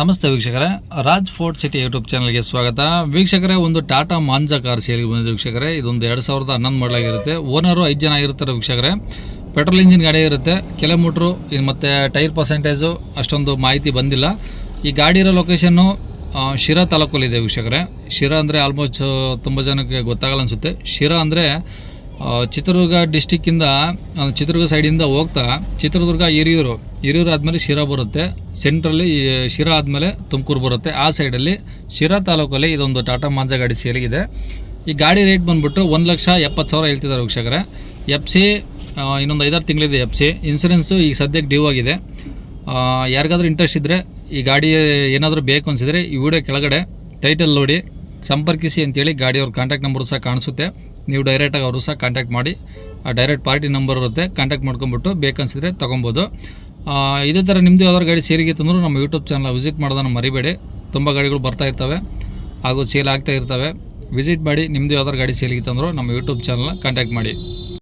ನಮಸ್ತೆ ವೀಕ್ಷಕರೇ. Raj fort city YouTube ಚಾನಲ್ಗೆ ಸ್ವಾಗತ. ವೀಕ್ಷಕರೇ, ಒಂದು ಟಾಟಾ ಮಾಂಜಾ ಕಾರ್ ಸೇಲ್ಗೆ ಬಂದಿದೆ ವೀಕ್ಷಕರೇ. ಇದೊಂದು ಎರಡು ಸಾವಿರದ ಹನ್ನೊಂದು ಮಾಡಲಾಗಿರುತ್ತೆ. ಓನರು ಐದು ಜನ ಆಗಿರ್ತಾರೆ ವೀಕ್ಷಕರೇ. ಪೆಟ್ರೋಲ್ ಇಂಜಿನ್ ಗಾಡಿ ಇರುತ್ತೆ. ಕಿಲೋಮೀಟ್ರು ಮತ್ತು ಟೈರ್ ಪರ್ಸೆಂಟೇಜು ಅಷ್ಟೊಂದು ಮಾಹಿತಿ ಬಂದಿಲ್ಲ. ಈ ಗಾಡಿ ಇರೋ ಲೊಕೇಶನ್ನು ಶಿರಾ ತಾಲೂಕಲ್ಲಿದೆ ವೀಕ್ಷಕರೇ. ಶಿರಾ ಅಂದರೆ ಆಲ್ಮೋಸ್ಟ್ ತುಂಬ ಜನಕ್ಕೆ ಗೊತ್ತಾಗಲ್ಲ ಅನಿಸುತ್ತೆ. ಶಿರಾ ಅಂದರೆ ಚಿತ್ರದುರ್ಗ ಡಿಸ್ಟಿಕ್ಕಿಂದ ಚಿತ್ರದುರ್ಗ ಸೈಡಿಂದ ಹೋಗ್ತಾ ಚಿತ್ರದುರ್ಗ ಹಿರಿಯೂರು. ಹಿರಿಯೂರು ಆದಮೇಲೆ ಶಿರಾ ಬರುತ್ತೆ. ಸೆಂಟ್ರಲ್ಲಿ ಶಿರಾ ಆದಮೇಲೆ ತುಮಕೂರು ಬರುತ್ತೆ. ಆ ಸೈಡಲ್ಲಿ ಶಿರಾ ತಾಲೂಕಲ್ಲಿ ಇದೊಂದು ಟಾಟಾ ಮಾಂಜ ಗಾಡಿ ಸೇಲಿಗಿದೆ ಈ ಗಾಡಿ ರೇಟ್ ಬಂದ್ಬಿಟ್ಟು ಒಂದು ಲಕ್ಷ ಎಪ್ಪತ್ತು ಸಾವಿರ ಹೇಳ್ತಿದ್ದಾರೆ ವೀಕ್ಷಕರೇ. ಎಫ್ ಸಿ ಇನ್ನೊಂದು ಐದಾರು ತಿಂಗಳಿದೆ ಎಫ್ ಸಿ ಇನ್ಸೂರೆನ್ಸು ಈಗ ಸದ್ಯಕ್ಕೆ ಡ್ಯೂ ಆಗಿದೆ. ಯಾರಿಗಾದ್ರೂ ಇಂಟ್ರೆಸ್ಟ್ ಇದ್ದರೆ ಈ ಗಾಡಿ ಏನಾದರೂ ಬೇಕು ಅನಿಸಿದರೆ ಈ ವಿಡಿಯೋ ಕೆಳಗಡೆ ಟೈಟಲ್ ನೋಡಿ ಸಂಪರ್ಕಿಸಿ ಅಂತೇಳಿ ಗಾಡಿಯವ್ರ ಕಾಂಟ್ಯಾಕ್ಟ್ ನಂಬರ್ ಸಹ ಕಾಣಿಸುತ್ತೆ. ನೀವು ಡೈರೆಕ್ಟಾಗಿ ಅವರು ಸಹ ಕಾಂಟ್ಯಾಕ್ಟ್ ಮಾಡಿ, ಆ ಡೈರೆಕ್ಟ್ ಪಾರ್ಟಿ ನಂಬರ್ ಇರುತ್ತೆ ಕಾಂಟ್ಯಾಕ್ಟ್ ಮಾಡ್ಕೊಂಬಿಟ್ಟು ಬೇಕನ್ಸಿದ್ರೆ ತೊಗೊಬೋದು. ಇದೇ ಥರ ನಿಮ್ಮದು ಯಾವ್ದಾದ್ರು ಗಾಡಿ ಸೇರಿಗೆ ತಂದರೂ ನಮ್ಮ ಯೂಟ್ಯೂಬ್ ಚಾನಲ್ ವಿಸಿಟ್ ಮಾಡೋದನ್ನು ಮರಿಬೇಡಿ. ತುಂಬ ಗಾಡಿಗಳು ಬರ್ತಾ ಇರ್ತವೆ ಹಾಗೂ ಸೇಲ್ ಆಗ್ತಾ ಇರ್ತವೆ. ವಿಸಿಟ್ ಮಾಡಿ ನಿಮ್ಮದು ಯಾವ್ದಾದ್ರು ಗಾಡಿ ಸೇಲಿಗೆ ತಂದರೂ ನಮ್ಮ ಯೂಟ್ಯೂಬ್ ಚಾನಲ್ನ ಕಾಂಟ್ಯಾಕ್ಟ್ ಮಾಡಿ.